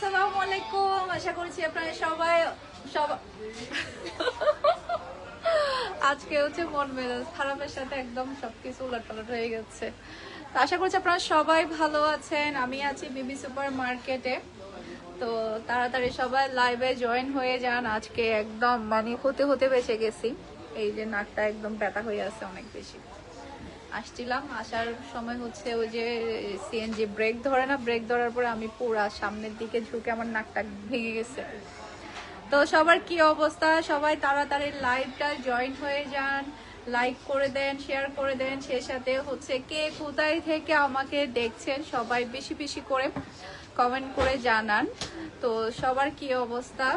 আসসালামু আলাইকুম। আশা করছি আপনারা সবাই সবাই আজকে হচ্ছে মন মেজাজ খারাপের সাথে একদম সবকিছু উলটপালট হয়ে গেছে। তো আশা করছি আপনারা সবাই ভালো আছেন। আমি আছি বিবি সুপার মার্কেটে। তো তাড়াতাড়ি সবাই লাইভে জয়েন হয়ে যান। আজকে একদম মানে হতে হতে বেঁচে গেছি। এই যে নাকটা একদম ব্যথা হয়ে আছে অনেক বেশি। আসছিলাম। আসার সময় হচ্ছে ওই যে সিএনজি ব্রেক ধরে না ব্রেক ধরার পরে আমি পুরা সামনের দিকে ঝুঁকে আমার নাকটা ভেঙে গেছে। তো সবার কি অবস্থা? সবাই তাড়াতাড়ি লাইভটা জয়েন হয়ে যান লাইক করে দেন শেয়ার করে দেন। সেই সাথে হচ্ছে কে কোথায় থেকে আমাকে দেখছেন সবাই বেশি বেশি করে কমেন্ট করে জানান। তো সবার কি অবস্থা?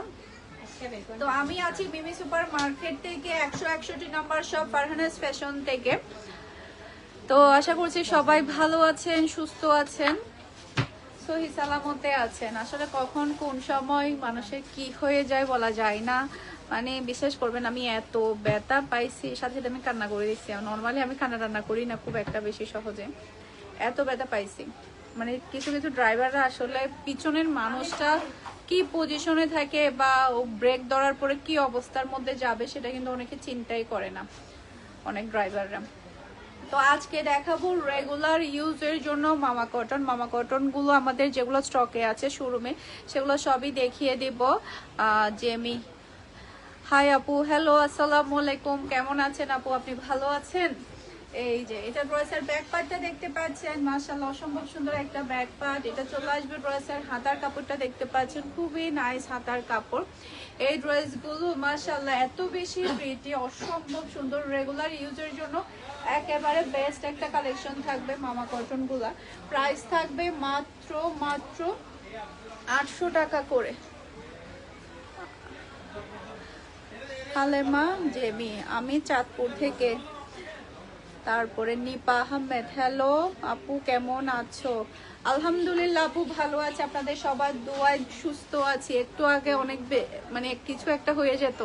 তো আমি আছি মিমি সুপার মার্কেট থেকে একশো একষট্টি নাম্বার সব ফারহানাস ফ্যাশন থেকে। তো আশা করছি সবাই ভালো আছেন, সুস্থ আছেন, সহি সালামতে আছেন। আসলে কখন কোন সময় মানুষের কি হয়ে যায় বলা যায় না। মানে বিশ্বাস করবেন, আমি এত ব্যথা পাইছি সাথে সাথে আমি কান্না করে দিচ্ছি নর্মালি আমি কান্না টান্না করি না, খুব একটা বেশি সহজে। এত ব্যথা পাইছি। মানে কিছু কিছু ড্রাইভাররা আসলে পিছনের মানুষটা কি পজিশনে থাকে বা ও ব্রেক ধরার পরে কি অবস্থার মধ্যে যাবে, সেটা কিন্তু অনেকে চিন্তাই করে না। অনেক ড্রাইভাররা তো আজকে দেখাবো রেগুলার ইউজের জন্য মামা কটন মামা কটনগুলো আমাদের যেগুলো স্টকে আছে শোরুমে সেগুলো সবই দেখিয়ে দিব। জেমি। হাই আপু হ্যালো আসসালামু আলাইকুম। কেমন আছেন আপু? আপনি ভালো আছেন? এই যে, এটা ড্রেসের ব্যাক পার্টটা দেখতে পাচ্ছেন। মাশাআল্লাহ, অসম্ভব সুন্দর একটা ব্যাক পার্ট এটা চলে আসবে ড্রেসের হাতার কাপড়টা দেখতে পাচ্ছেন। খুবই নাইস হাতার কাপড়। এই ড্রেসগুলো মাশাআল্লাহ, এত বেশি প্রিটি অসম্ভব সুন্দর রেগুলার ইউজের জন্য একেবারে বেস্ট একটা কালেকশন থাকবে মামা কটনগুলা প্রাইস থাকবে মাত্র মাত্র আটশো টাকা করে। হালেমা, জেমি, আমি চাঁদপুর থেকে তারপরে নিপা আহমেদ হ্যালো আপু কেমন আছো? আলহামদুলিল্লাহ আপু ভালো আছে। আপনাদের সবার দোয়ায় সুস্থ আছি। একটু আগে অনেক মানে কিছু একটা হয়ে যেত।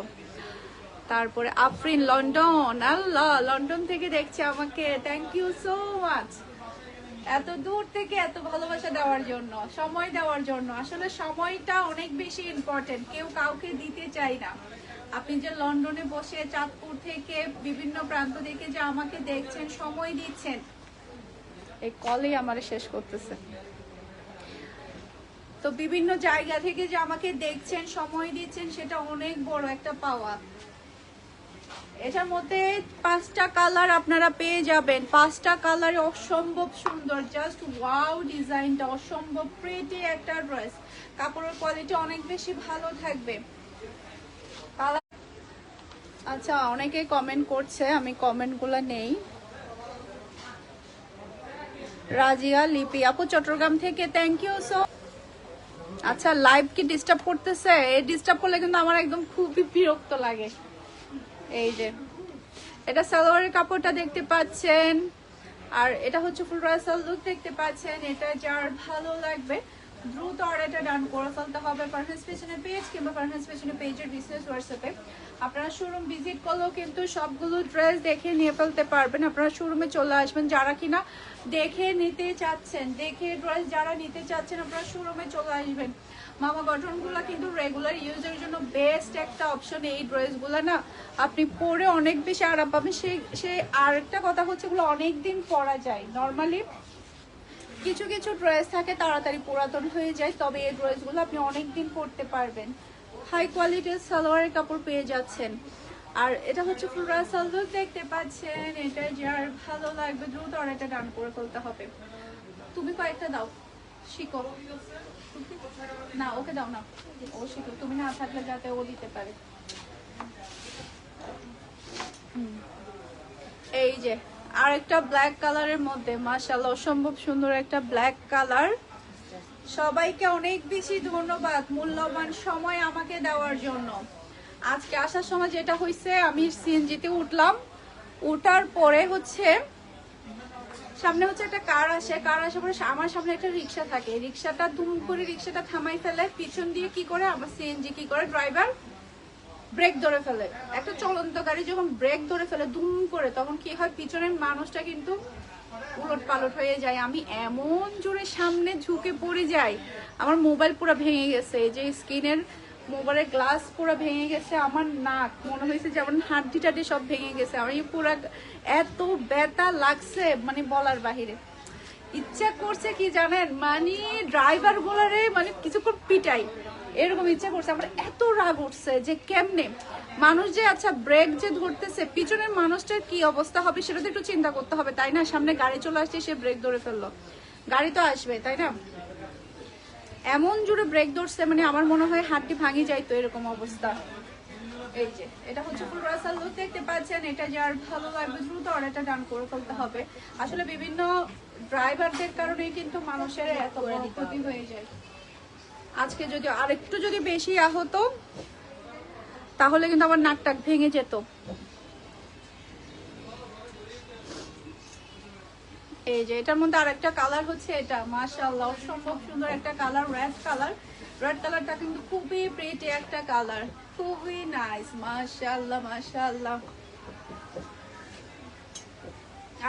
তারপরে, আফরিন, লন্ডন? আল্লাহ, লন্ডন থেকে দেখছে আমাকে। থ্যাংক ইউ সো মাচ এত দূর থেকে এত ভালোবাসা দেওয়ার জন্য, সময় দেওয়ার জন্য। আসলে সময়টা অনেক বেশি ইম্পর্টেন্ট কেউ কাউকে দিতে চাই না। আপনি যে লন্ডনে বসে চাঁদপুর থেকে বিভিন্ন প্রান্ত থেকে যে আমাকে দেখছেন সময় দিচ্ছেন। এই কলেই আমার শেষ করতেছে। তো বিভিন্ন জায়গা থেকে যে আমাকে দেখছেন সময় দিচ্ছেন সেটা অনেক বড় একটা পাওয়া। এটার মধ্যে পাঁচটা কালার আপনারা পেয়ে যাবেন। পাঁচটা কালার অসম্ভব সুন্দর জাস্ট ওয়াও ডিজাইনটা অসম্ভব প্রিটি একটা ড্রেস। কাপড়ের কোয়ালিটি অনেক বেশি ভালো থাকবে। আচ্ছা অনেকে কমেন্ট করছে, আমি কমেন্টগুলো নেই। রাজিয়া, লিপি, আপু চট্টগ্রাম থেকে থ্যাংক ইউ সো আচ্ছা লাইভ কি ডিস্টার্ব করতেছে? এই ডিস্টার্ব করলে কিন্তু আমার একদম খুবই বিরক্ত লাগে। এই যে, এটা সালোয়ারের কাপড়টা দেখতে পাচ্ছেন। আর এটা হচ্ছে ফুল রাসাল লুক দেখতে পাচ্ছেন। এটা যার ভালো লাগবে। দ্রুত অর্ডারটা ডান করে ফেলতে হবে পারফেন্স পেছনে পেজ কিংবা পারফেন্স পেছনে পেজের বিজনেস হোয়াটসঅ্যাপে আপনারা শোরুম ভিজিট করলেও কিন্তু সবগুলো ড্রেস দেখে নিয়ে ফেলতে পারবেন। আপনারা শোরুমে চলে আসবেন। যারা কিনা দেখে নিতে চাচ্ছেন, দেখে ড্রেস যারা নিতে চাচ্ছেন, আপনারা শোরুমে চলে আসবেন। মামা গঠনগুলো কিন্তু রেগুলার ইউজের জন্য বেস্ট একটা অপশন এই ড্রেসগুলো না। আপনি পরে অনেক বেশি আরাম পাবেন। সেই সেই আরেকটা কথা হচ্ছে এগুলো অনেক দিন পরা যায়। নর্মালি কিছু কিছু ড্রেস থাকে, তাড়াতাড়ি পুরাতন হয়ে যায়, তবে এই ড্রেসগুলো আপনি অনেক দিন পরতে পারবেন। হাই কোয়ালিটির সালোয়ারের কাপড় পেয়ে যাচ্ছেন। আর এটা হচ্ছে ফুলরা সালোয়ার দেখতে পাচ্ছেন, এটা যার ভালো লাগবে, দ্রুত অনেকটা ডান করে ফেলতে হবে। তুমি কয়েকটা দাও, শিখো। না, ওকে দাও না, ও শিখো তুমি না থাকলে যাতে ও দিতে পারে। এই যে আরেকটা ব্ল্যাক কালারের মধ্যে, মাশাআল্লাহ, অসম্ভব সুন্দর একটা ব্ল্যাক কালার সবাইকে অনেক বেশি ধন্যবাদ মূল্যবান সময় আমাকে দেওয়ার জন্য। আজকে আসার সময় যেটা হয়েছে আমি সিএনজিতে উঠলাম। উঠার পরে হচ্ছে, সামনে হচ্ছে একটা কার আসে। কার আসার পরে আমার সামনে একটা রিক্সা থাকে। রিক্সাটা দুম করে রিক্সাটা থামাই ফেলে। পিছন দিয়ে কি করে? আমার সিএনজি কি করে? ড্রাইভার ব্রেক ধরে ফেলে। একটা চলন্ত গাড়ি যখন ব্রেক ধরে ফেলে, দুম করে, তখন কি হয়? পিছনের মানুষটা কিন্তু উলট পালট হয়ে যায়। আমি এমন জোরে সামনে ঝুঁকে পড়ে যাই, আমার মোবাইল পুরো ভেঙে গেছে। যে স্ক্রিনের মোবাইলের গ্লাস পুরো ভেঙে গেছে, আমার নাক, মনে হয়েছে যেমন হাড্ডি টাড্ডি সব ভেঙে গেছে। আমি পুরো এত ব্যথা লাগছে মানে বলার বাহিরে। ইচ্ছা করছে কি জানেন? মানে ড্রাইভার গুলারে মানে কিছুক্ষণ পিটাই। এরকম ইচ্ছা করছে। আমার এত রাগ উঠছে যে কেমনে? মানুষ যে আচ্ছা ব্রেক যে ধরতেছে পিছনের মানুষটার কি অবস্থা হবে সেটা তো একটু চিন্তা করতে হবে তাই না? সামনে গাড়ি চলে আসছে সে ব্রেক ধরে ফেলল। গাড়ি তো আসবে তাই না? এমন জোরে ব্রেক ধরছে মানে আমার মনে হয় হাতটি ভাঙি যাইতো এরকম অবস্থা। এই যে এটা হচ্ছে ফুল রাসাল লুক দেখতে পাচ্ছেন এটা যার ভালো লাগবে দ্রুত অর্ডারটা ডান করে ফেলতে হবে। আসলে বিভিন্ন ড্রাইভারদের কারণে কিন্তু মানুষের এত ক্ষতি হয়ে যায়। আজকে যদি আরেকটু যদি বেশি আহত, তাহলে কিন্তু আমার নাক টাক ভেঙে যেত। এই যে, এটার মধ্যে আরেকটা কালার হচ্ছে এটা। মাশাআল্লাহ, অসম্ভব সুন্দর একটা কালার রেড কালার রেড কালারটা কিন্তু খুবই প্রিটি একটা কালার খুবই নাইস মাশাআল্লাহ মাশাআল্লাহ।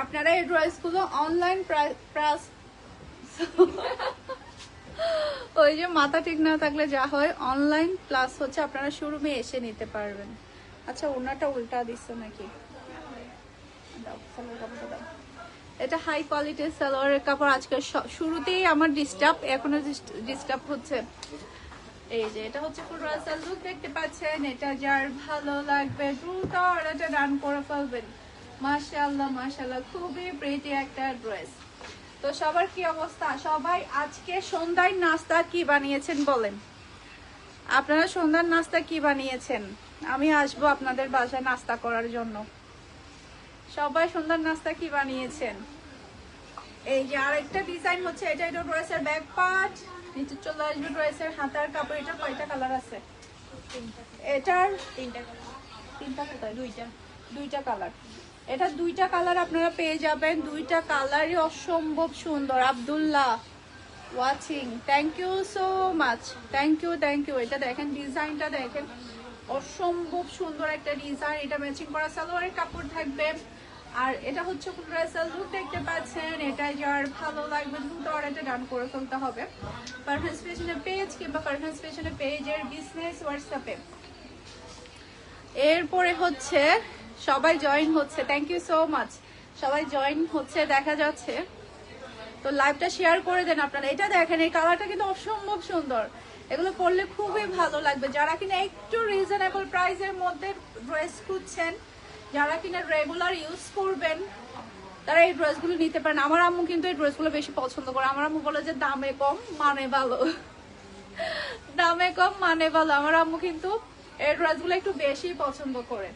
আপনারা এই ড্রেসগুলো অনলাইন প্রাইস ওই যে মাথা ঠিক না থাকলে যা হয় অনলাইন প্লাস হচ্ছে আপনারা শোরুমে এসে নিতে পারবেন। আচ্ছা ওনাটা উল্টা দিচ্ছে নাকি? এটা হাই কোয়ালিটির সালোয়ারের কাপড়। আজকে শ- শুরুতেই আমার ডিস্টার্ব এখনও ডিস্টার্ব হচ্ছে। এই যে, এটা হচ্ছে ফুল লুক দেখতে পাচ্ছেন? এটা যার ভালো লাগবে দ্রুত অর্ডারটা ডান করে ফেলবেন। মাশাআল্লাহ মাশাআল্লাহ, খুবই প্রিটি একটা ড্রেস তো সবার কি অবস্থা? সবাই আজকে সন্ধ্যায় নাস্তা কি বানিয়েছেন বলেন? আপনারা সন্ধ্যার নাস্তা কি বানিয়েছেন? আমি আসব আপনাদের বাসায় নাস্তা করার জন্য। সবাই সুন্দর নাস্তা কি বানিয়েছেন? এই যে আরেকটা ডিজাইন হচ্ছে এটা এটা ড্রেসের ব্যাক পার্ট নিচে চলে আসবে ড্রেসের হাতার কাপড় এটার কয়টা কালার আছে? এটার তিনটা কালার তিনটা কোথায় দুইটা। দুইটা কালার এটা দুইটা কালার আপনারা পেয়ে যাবেন। দুইটা কালারই অসম্ভব সুন্দর। Abdullah watching thank you so much thank you thank you এটা দেখেন ডিজাইনটা দেখেন। অসম্ভব সুন্দর একটা ডিজাইন এটা ম্যাচিং করা সালোয়ারের কাপড় থাকবে। আর এটা হচ্ছে ড্রেসের লুক দেখতে পাচ্ছেন। এটা যার ভালো লাগবে, দ্রুত অর্ডারটা ডান করে ফেলতে হবে। পারফেন্স ফ্যাশনের পেজ কিংবা পারফেন্স ফ্যাশনের পেজের বিজনেস হোয়াটসঅ্যাপে এরপরে হচ্ছে সবাই জয়েন হচ্ছে। থ্যাংক ইউ সো মাচ সবাই জয়েন হচ্ছে, দেখা যাচ্ছে। তো লাইভটা শেয়ার করে দেন আপনারা। এটা দেখেন, এই কালারটা কিন্তু অসম্ভব সুন্দর। এগুলো পরলে খুবই ভালো লাগবে। যারা কিনা একটু রিজনেবল প্রাইসের মধ্যে ড্রেস খুঁজছেন, যারা কিনা রেগুলার ইউজ করবেন, তারা এই ড্রেসগুলো নিতে পারেন। আমার আম্মু কিন্তু এই ড্রেসগুলো বেশি পছন্দ করে। আমার আম্মু বলে যে, দামে কম মানে ভালো। দামে কম মানে ভালো। আমার আম্মু কিন্তু এই ড্রেসগুলো একটু বেশি পছন্দ করে।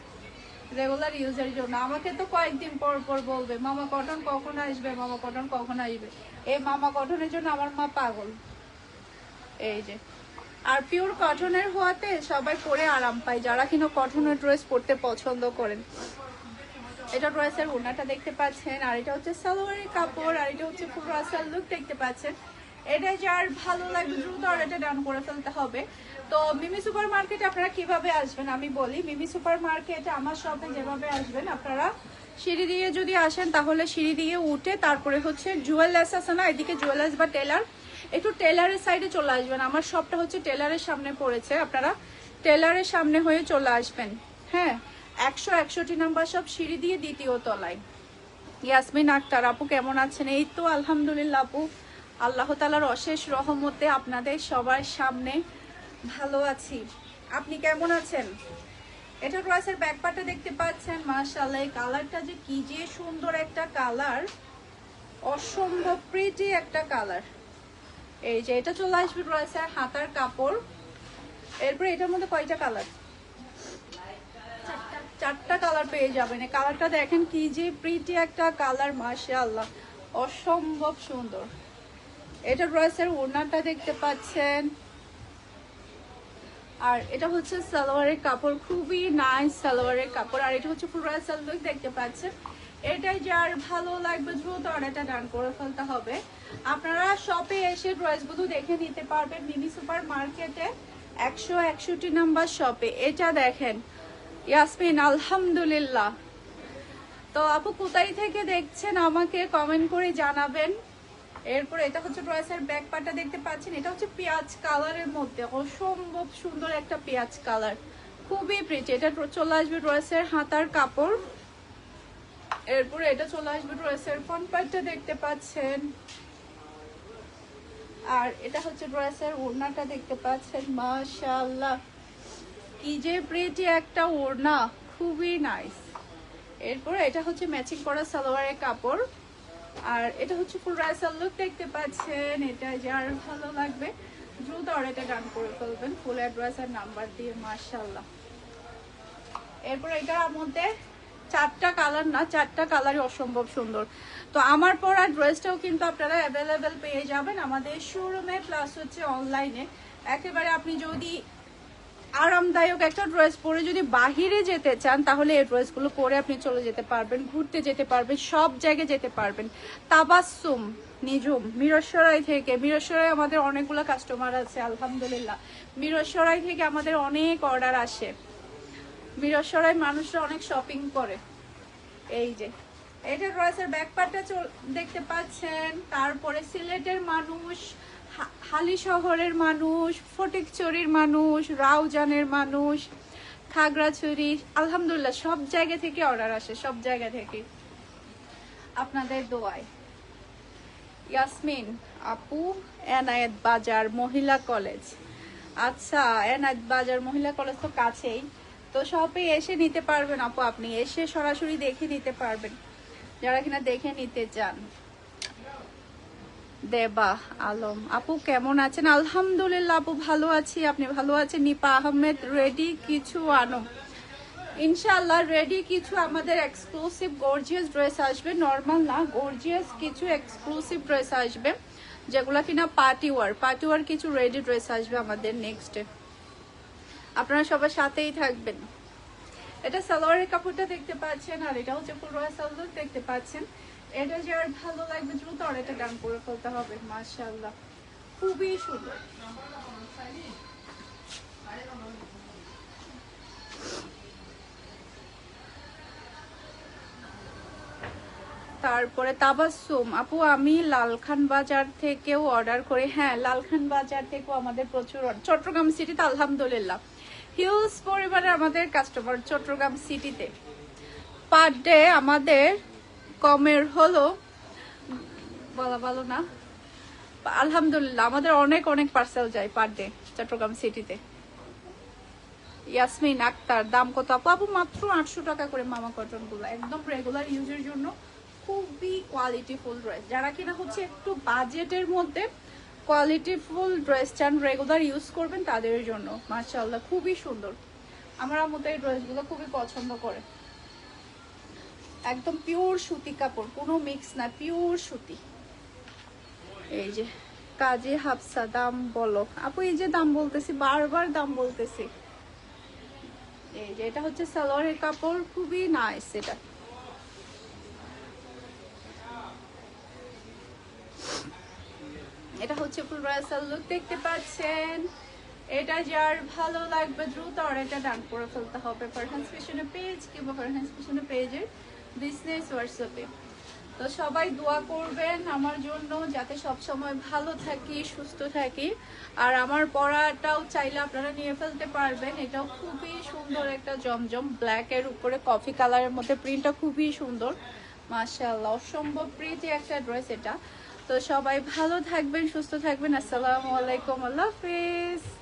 রেগুলার ইউজের জন্য আমাকে তো কয়েকদিন পর পর বলবে, মামা, কটন কখন আসবে? মামা, কটন কখন আসবে? এই মামা কটনের জন্য আমার মা পাগল। এই যে। আর পিওর কটনের হওয়াতে সবাই পরে আরাম পায়, যারা কিনা কটনের ড্রেস পরতে পছন্দ করেন। এটা ড্রেসের ওড়নাটা দেখতে পাচ্ছেন, আর এটা হচ্ছে সালোয়ারের কাপড়, আর এটা হচ্ছে পুরো আসার লুক দেখতে পাচ্ছেন। এটা যার ভালো লাগবে, দ্রুত এটা ডাউন করে ফেলতে হবে। তো মিমি সুপার মার্কেটে আপনারা কীভাবে আসবেন আমি বলি, মিমি সুপার মার্কেটে আমার শপে যেভাবে আসবেন, আপনারা সিঁড়ি দিয়ে যদি আসেন তাহলে সিঁড়ি দিয়ে উঠে তারপরে হচ্ছে জুয়েলার্স আছে না, এদিকে জুয়েলার্স বা টেলার, একটু টেলারের সাইডে চলে আসবেন। আমার শপটা হচ্ছে টেলারের সামনে পড়েছে, আপনারা টেলারের সামনে হয়ে চলে আসবেন। হ্যাঁ একশো একষট্টি নাম্বার সব সিঁড়ি দিয়ে দ্বিতীয় তলায়। ইয়াসমিন আক্তার আপু কেমন আছেন? এই তো আলহামদুলিল্লাহ আপু। আল্লাহ তালার অশেষ রহমতে আপনাদের সবার সামনে ভালো আছি। আপনি কেমন আছেন? এটা ড্রেসের ব্যাকপার্টটা দেখতে পাচ্ছেন, মাশাআল্লাহ, এই কালারটা যে কি যে সুন্দর একটা কালার অসম্ভব প্রিটি একটা কালার এই যে এটা চলে আসবে ড্রেসের হাতার কাপড়। এরপরে এটার মধ্যে কয়টা কালার চারটা। কালার পেয়ে যাবেন। কালারটা দেখেন কি যে প্রিটি একটা কালার মাশাআল্লাহ, অসম্ভব সুন্দর। এটা ড্রেসের ওড়নাটা দেখতে পাচ্ছেন। আর এটা হচ্ছে সালোয়ারের কাপড়, খুবই নাইস সালোয়ারের কাপড়। আর এটা হচ্ছে পুরো সালোয়ার দেখতে পাচ্ছেন। এটাই যার ভালো লাগবে দ্রুত অর্ডারটা ডান করে ফেলতে হবে। আপনারা শপে এসে ড্রেসগুলো দেখে নিতে পারবেন মিনি সুপার মার্কেটে একশো একষট্টি নাম্বার শপে এটা দেখেন, ইয়াসমিন, আলহামদুলিল্লাহ। তো আপু, কোথায় থেকে দেখছেন আমাকে কমেন্ট করে জানাবেন। এরপরে এটা হচ্ছে ড্রেসের ব্যাক পার্টটা দেখতে পাচ্ছেন, এটা হচ্ছে পেঁয়াজ কালারের মধ্যে। অসম্ভব সুন্দর একটা পেঁয়াজ কালার। খুবই প্রিটি এটা চলে আসবে ড্রেসের হাতার কাপড়। এরপরে এটা চলে আসবে ড্রেসের ফ্রন্ট পার্টটা দেখতে পাচ্ছেন। আর এটা হচ্ছে ড্রেসের ওড়নাটা দেখতে পাচ্ছেন। মাশাআল্লাহ! কি যে প্রিটি একটা ওড়না। খুবই নাইস এরপরে এটা হচ্ছে ম্যাচিং করা সালোয়ারের কাপড়। আর এটা হচ্ছে ফুল রাইসাল লুক দেখতে পাচ্ছেন। এটা যার ভালো লাগবে, দ্রুত অর্ডারটা ডান করে ফেলবেন ফুল অ্যাড্রেস আর নাম্বার দিয়ে, মাশাআল্লাহ। এরপর এটার মধ্যে চারটা কালার না, চারটা কালারই অসম্ভব সুন্দর। তো আমার পরা ড্রেসটাও কিন্তু আপনারা অ্যাভেলেবেল পেয়ে যাবেন আমাদের শোরুমে প্লাস হচ্ছে অনলাইনে একেবারে আপনি যদি আরামদায়ক একটা ড্রেস পরে যদি বাহিরে যেতে চান, তাহলে এই ড্রেসগুলো পরে আপনি চলে যেতে পারবেন, ঘুরতে যেতে পারবেন, সব জায়গায় যেতে পারবেন। তাবাসুম নিজুম মিরসরাই থেকে, মিরসরাই আমাদের অনেকগুলো কাস্টমার আছে, আলহামদুলিল্লাহ। মিরসরাই থেকে আমাদের অনেক অর্ডার আসে। মিরসরাই মানুষরা অনেক শপিং করে। এই যে এটা ড্রেসের ব্যাক পার্টটা দেখতে পাচ্ছেন, তারপরে সিলেটের মানুষ হালি শহরের মানুষ ফটিকচুরির মানুষ, রাউজানের মানুষ, খাগড়াছড়ি, আলহামদুলিল্লাহ সব জায়গা থেকে অর্ডার আসে, সব জায়গা থেকে। আপনাদের দোয়ায়। ইয়াসমিন, আপু, এনায়েত বাজার মহিলা কলেজ। আচ্ছা এনায়েত বাজার মহিলা কলেজ তো কাছেই। তো শপে এসে নিতে পারবেন আপু আপনি। এসে সরাসরি দেখে নিতে পারবেন। যারা কিনা দেখে নিতে চান। দেবা আলম। আপু, কেমন আছেন? আলহামদুলিল্লাহ, আপু ভালো আছি। আপনি ভালো আছেন? নিপা আহমেদ রেডি কিছু আনো। ইনশাল্লাহ রেডি কিছু আমাদের এক্সক্লুসিভ গর্জিয়াস ড্রেস আসবে। নর্মাল না গর্জিয়াস কিছু এক্সক্লুসিভ ড্রেস আসবে। যেগুলো কিনা পার্টি ওয়ার পার্টি ওয়ার কিছু রেডি ড্রেস আসবে আমাদের নেক্সটে আপনারা সবার সাথেই থাকবেন। এটা সালোয়ারের কাপড়টা দেখতে পাচ্ছেন, আর এটা হচ্ছে পুরো সালোয়ার দেখতে পাচ্ছেন। এটা যার ভালো লাগবে দ্রুত আর এটা ডান করে ফেলতে হবে, মাশাআল্লাহ। খুবই সুন্দর। তারপরে তাবাসুম আপু, আমি লালখান বাজার থেকেও অর্ডার করি। হ্যাঁ লালখান বাজার থেকেও আমাদের প্রচুর চট্টগ্রাম সিটিতে আলহামদুলিল্লাহ। হিউজ পরিবারে আমাদের কাস্টমার চট্টগ্রাম সিটিতে পার ডে আমাদের কমের হলো, বলা ভালো না। আলহামদুলিল্লাহ, আমাদের অনেক অনেক পার্সেল যায় পার ডে চট্টগ্রাম সিটিতে ইয়াসমিন আক্তার দাম কত? আপু আপু, মাত্র আটশো টাকা করে মামা কটনগুলো, একদম রেগুলার ইউজের জন্য খুবই কোয়ালিটি ফুল ড্রেস যারা কিনা হচ্ছে একটু বাজেটের মধ্যে কোয়ালিটি ফুল ড্রেস চান রেগুলার ইউজ করবেন তাদের জন্য। মাশাআল্লাহ, খুবই সুন্দর। আমার মতো এই ড্রেসগুলো খুবই পছন্দ করে। একদম পিওর সুতি কাপড়, কোনো মিক্স না পিওর সুতি। এই যে, কাজে হাফসা, দাম বলো। আপু, এই যে দাম বলতেছি, বারবার দাম বলতেছি। এই যে, এটা হচ্ছে সালোয়ারের কাপড়, খুবই নাইস এটা। এটা হচ্ছে ফুল রাসাল লুক দেখতে পাচ্ছেন? এটা যার ভালো লাগবে দ্রুত, আর এটা ডান করে ফেলতে হবে। ফারহান্স পিছনে পেজ কিংবা ফারহান্স পিছনে পেজের বিজনেস হোয়াটসঅ্যাপে তো সবাই দোয়া করবেন আমার জন্য, যাতে সব সময় ভালো থাকি, সুস্থ থাকি। আর আমার পড়াটাও চাইলে আপনারা নিয়ে ফেলতে পারবেন। এটাও খুবই সুন্দর একটা জমজম ব্ল্যাক এর উপরে কফি কালারের মধ্যে প্রিন্টটা খুবই সুন্দর। মাশাআল্লাহ, অসম্ভব প্রীতি একটা ড্রেস এটা। তো সবাই ভালো থাকবেন, সুস্থ থাকবেন। আসসালামু আলাইকুম, আল্লাহ হাফিজ।